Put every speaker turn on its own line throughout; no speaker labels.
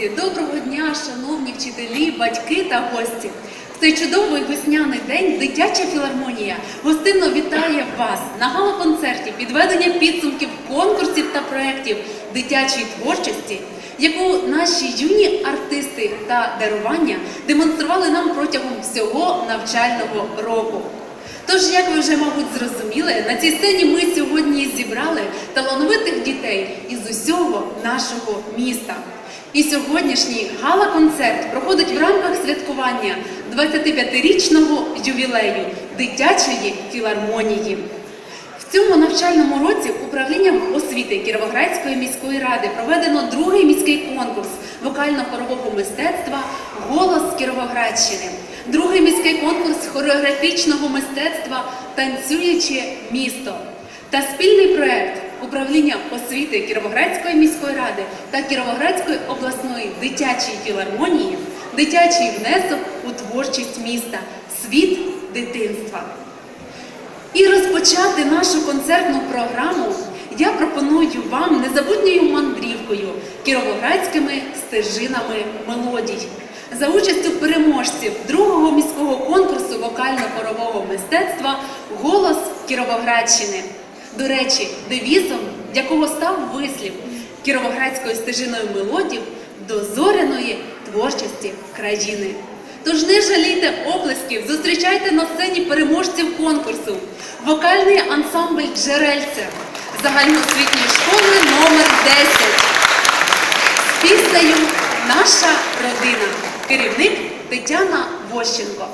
Друзі, доброго дня, шановні вчителі, батьки та гості. В цей чудовий весняний день дитяча філармонія гостинно вітає вас на гала-концерті підведення підсумків конкурсів та проєктів дитячої творчості, яку наші юні артисти та дарування демонстрували нам протягом всього навчального року. Тож, як ви вже, мабуть, зрозуміли, на цій сцені ми сьогодні зібрали талановитих дітей із усього нашого міста. І сьогоднішній гала-концерт проходить в рамках святкування 25-річного ювілею дитячої філармонії. Цьому навчальному році управлінням освіти Кіровоградської міської ради проведено другий міський конкурс вокально-хорового мистецтва Голос Кіровоградщини, другий міський конкурс хореографічного мистецтва Танцююче місто та спільний проект управління освіти Кіровоградської міської ради та Кіровоградської обласної дитячої філармонії Дитячий внесок у творчість міста. Світ дитинства. І розпочати нашу концертну програму я пропоную вам незабутньою мандрівкою кіровоградськими стежинами мелодій за участю переможців другого міського конкурсу вокально-хорового мистецтва Голос Кіровоградщини. До речі, девізом якого став вислів кіровоградською стежиною мелодів до зоряної творчості країни. Тож не жалійте оплесків, зустрічайте на сцені переможців конкурсу, вокальний ансамбль Джерельця загальноосвітньої школи номер 10 з Наша родина. Керівник Тетяна Вощенко.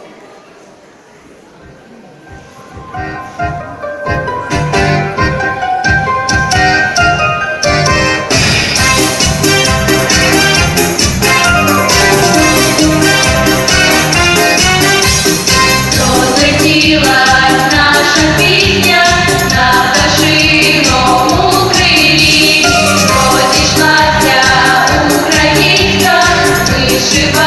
Живе